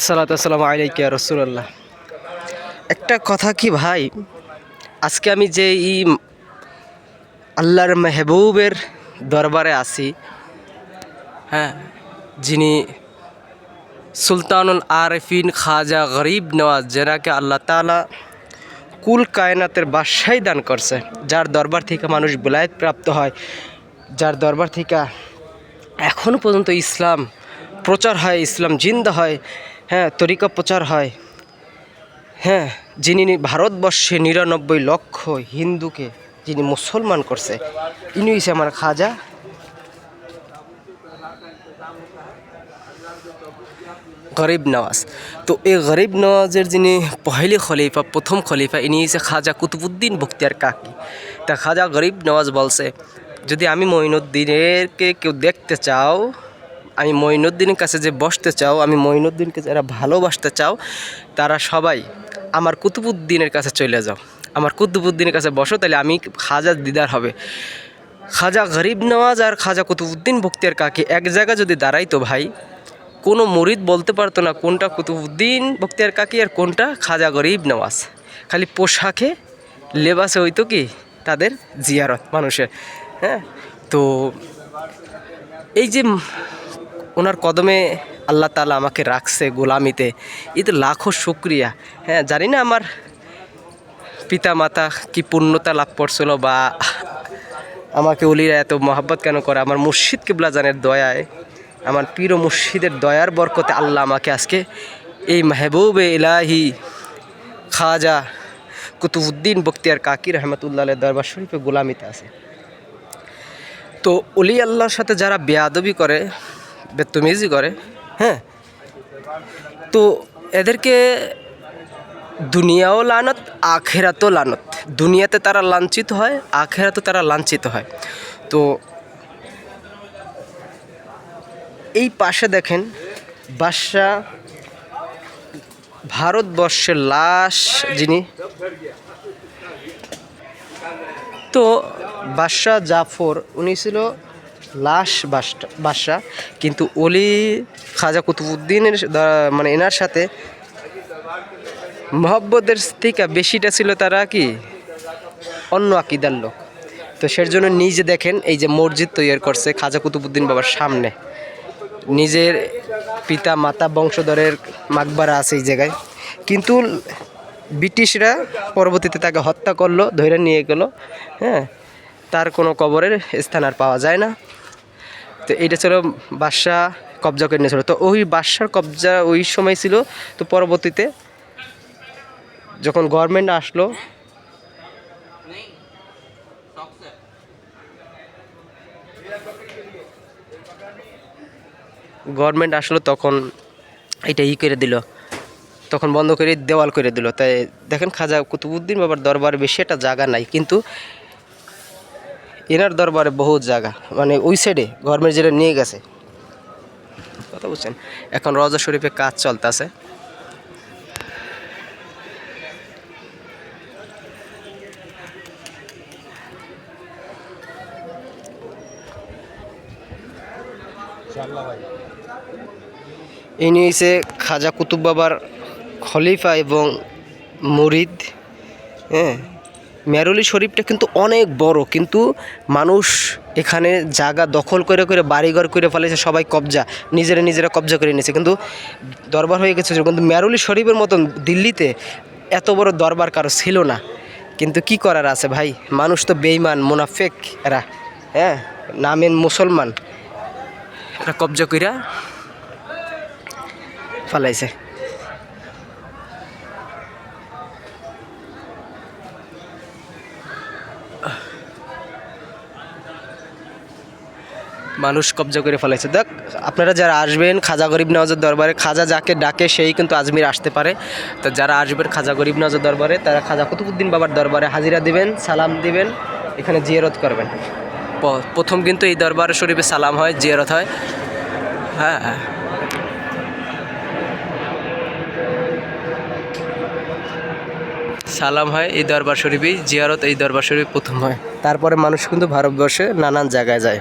সালাতাম আলাইকা রসুল্লাহ একটা কথা কি ভাই? আজকে আমি যে এই আল্লাহর মেহবুবের দরবারে আসি হ্যাঁ যিনি সুলতানুল আরেফিন খাজা গরিব নওয়াজ, যেনাকে আল্লাহ তালা কুল কায়নাতের বাসাই দান করছে, যার দরবার থেকে মানুষ বিলায়ত প্রাপ্ত হয়, যার দরবার থেকে এখনও পর্যন্ত ইসলাম প্রচার হয়, ইসলাম জিন্দা হয় হ্যাঁ তরিকা প্রচার হয়। হ্যাঁ যিনি ভারতবর্ষে নিরানব্বই লক্ষ হিন্দুকে যিনি মুসলমান করছে, ইনি হয়েছে আমার খাজা। গরিব নওয়াজ। তো এই গরিব নওয়াজের যিনি পহেলি খলিফা, প্রথম খলিফা, ইনি হচ্ছে খাজা কুতুবুদ্দিন বক্তিয়ার কাকি। তা খাজা গরিব নওয়াজ বলছে, যদি আমি মঈনুদ্দিনেরকে কেউ দেখতে চাও আমি মঈনুদ্দিনের কাছে যে বসতে চাও, আমি মঈনুদ্দিনকে যারা ভালোবাসতে চাও, তারা সবাই আমার কুতুবুদ্দিনের কাছে চলে যাও। আমার কুতুবুদ্দিনের কাছে বসো, তাহলে আমি খাজা দিদার হবে। খাজা গরিব নওয়াজ আর খাজা কুতুবুদ্দিন বক্তিয়ার কাকে এক জায়গায় যদি দাঁড়াইতো ভাই, কোনো মরিদ বলতে পারতো না কোনটা কুতুবুদ্দিন বক্তিয়ার কাকি আর কোনটা খাজা গরিব নওয়াজ। খালি পোশাকে লেবাসে হইতো কি তাদের জিয়ারত মানুষের হ্যাঁ? তো এই যে ওনার কদমে আল্লাহ তালা আমাকে রাখছে গোলামিতে। তো লাখো শুক্রিয়া। হ্যাঁ জানি না আমার পিতা মাতা কি পূর্ণতা লাভ করছিল বা আমাকে অলিরা এত মহাব্বত কেন করে? আমার মুর্শিদ কিবলা জানের দয়ায়, আমার পীর ও মুর্শিদের দয়ার বরকতে আল্লাহ আমাকে আজকে এই মেহবুবে ইলাহি খাজা কুতুবুদ্দিন বক্তিয়ার কাকি রহমতুল্লাহ দরবার শরীফে গোলামিতে আছে। তো অলি আল্লাহর সাথে যারা বেয়াদবি করে বেতমিজি করে। হ্যাঁ। তো এদেরকে দুনিয়াও লানত, আখেরাতও লানত। দুনিয়াতে তারা লাঞ্ছিত হয়, আখেরাতে তারা লাঞ্ছিত হয়। তো এই পাশে দেখেন, বাদশাহ ভারতবর্ষের লাশ যিনি, তো বাদশাহ জাফর, উনি ছিল লাশ বাদশাহ কিন্তু অলি খাজা কুতুবুদ্দিনের মানে এনার সাথে মহব্বতের থেকে বেশিটা ছিল তারা কি? অন্য আকিদার লোক। তো সের জন্য নিজে দেখেন এই যে মসজিদ তৈরি করছে খাজা কুতুবুদ্দিন বাবার সামনে। নিজের পিতা, মাতা, বংশধরের মাকবারা আছে এই জায়গায়। কিন্তু ব্রিটিশরা পরবর্তীতে তাকে হত্যা করল ধরে নিয়ে গেল হ্যাঁ? তার কোনো কবরের স্থান আর পাওয়া যায় না। তো এইটা ছিল বাদশাহ কবজা করে নিয়েছিল। তো ওই বাদশার কবজা ওই সময় ছিল, তো পরবর্তীতে যখন গভর্নমেন্ট আসলো গভর্নমেন্ট আসলো তখন এটা ই করে দিল, তখন বন্ধ করে দেওয়াল করে দিল। তাই দেখেন খাজা কুতুবুদ্দিন বাবার দরবার বেশি একটা জায়গা নাই। কিন্তু এনার দরবারে বহু জায়গা। মানে ওই সাইডে গভর্নমেন্ট যেটা নিয়ে গেছে। কথা বুঝছেন? এখন রজা শরীফে কাজ চলতেছে। ইনি হচ্ছে খাজা কুতুব বাবার খলিফা এবং মুরিদ হ্যাঁ? মেরুলি শরীফটা কিন্তু অনেক বড়, কিন্তু মানুষ এখানে জায়গা দখল করে করে, বাড়িঘর করে ফেলেছে, সবাই কবজা, নিজেরা নিজেরা কবজা করে নিয়েছে। কিন্তু দরবার হয়ে গেছে কিন্তু মেরুলি শরীফের মতন দিল্লিতে এত বড় দরবার কারও ছিল না। কিন্তু কি করার আছে ভাই? মানুষ তো বেইমান মুনাফেক এরা হ্যাঁ নামেন মুসলমান। এরা কবজা কইরা ফালাইছে। মানুষ কবজা করে ফেলাইছে দেখ, আপনারা যারা আসবেন খাজা গরিব নওয়াজের দরবারে, খাজা যাকে ডাকে সেই কিন্তু আজমির আসতে পারে। তো যারা আসবেন খাজা গরিব নওয়াজের দরবারে, তারা খাজা কুতুবুদ্দিন বাবার দরবারে হাজিরা দিবেন, সালাম দিবেন, এখানে জিয়ারত করবেন। প্রথম কিন্তু এই দরবার শরীফে সালাম হয়, জিয়ারত হয়। হ্যাঁ হ্যাঁ। সালাম হয় এই দরবার শরীফেই, জিয়ারত এই দরবার শরীফ প্রথম হয়। তারপরে মানুষ কিন্তু ভারতবর্ষে নানান জায়গায় যায়।